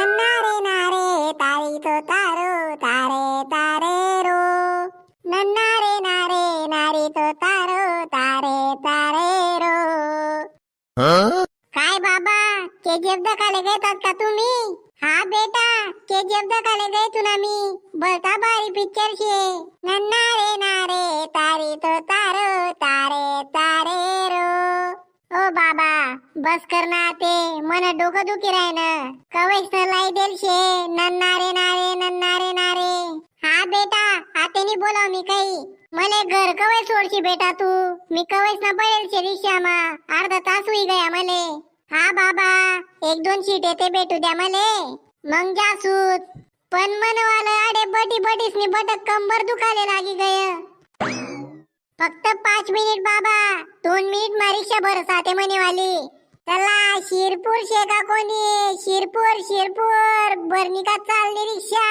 नन्नारे नारे तारी तो तारो तारे तारे रो। नन्नारे नारे नारी तो तारो तारे तारे रो। काय बाबा केजीएफ दाखवायला घेतात का तुम्ही? हा बेटा केजीएफ दाखवायला गए ना मी. बता बारी पिक्चर शे. नन्नारे नारे तारी तो तारे बस कर ना ते. मन डोकं दुखी राही ना. कवेच सलाई देल शे. नन्नारे नारे नन्नारे नारे. हा बेटा हातेनी बोलाव मी काही. मले घर कवय सोडशी बेटा तू. मी कवयच ना पडेल शे रिक्षामा. अर्धा तास होई गया मले. हा बाबा एक दोन शीट येते भेटू द्या मले. मग जासूत पण मनवालं अडे बटी बटीस नी बटक कंबर दुखाले लागी गय. फक्त पाच मिनिट बाबा. दोन मिनिट मा रिक्षा भरस मनेवाली. चला शिरपूर शेका कोणी? शिरपूर शिरपूर. बर्निका चालली रिक्षा.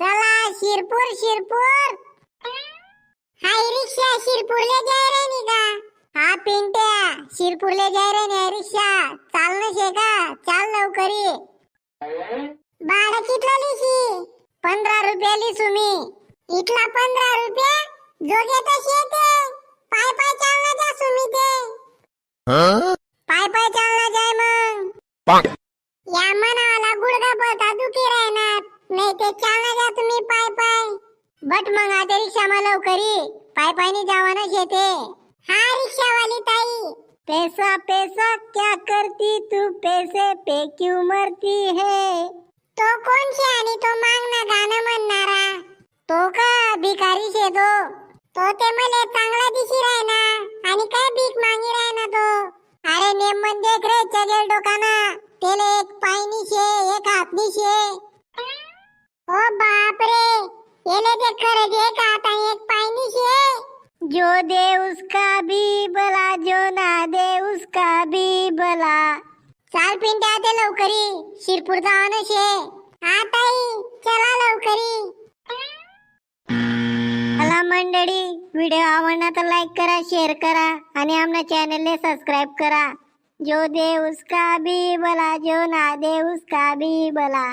चला शिरपूर शिरपूर. हाय रिक्षा शिरपूरले जाय रे नी हा पिंट्या शिरपूरले जाय रे नी रिक्षा. चाल न चाल लवकरी. भाडं कितलं लिशी? पंधरा रुपया लिसू मी. इथला पंधरा रुपया? जोगे तशी येते. पाय पाय चालना जा सुमी ते पाय पाय चालना जाय मग या मनावाला गुडगा बता दुखी राहणार. नाही ते चालना जा तुम्ही पाय पाय. बट मग आता रिक्षा मला लवकरी. पाय पायनी जावाना शेते हा रिक्षावाली ताई. पैसा पैसा क्या करती तू? पैसे पे क्यों मरती है? तो कोण शे आणि तो मागना गाणं म्हणणारा? तो का भिकारी शे तो? तो ते मले चांगला दिशी राहिना. तेले एक पायनी शे एक हातनी शे. ओ बाप रे येले ते खरं एक हात आणि एक पायनी शे. जो दे उसका भी भला जो ना दे उसका भी भला. चाल पिंट्या ते लवकरी शिरपूर जावानं शे. आताई चला लवकरी. हॅलो मंडळी व्हिडिओ आवडला तर लाईक करा शेअर करा आणि आमच्या चॅनलने सबस्क्राईब करा. जो दे उसका भी भला जो ना दे उसका भी भला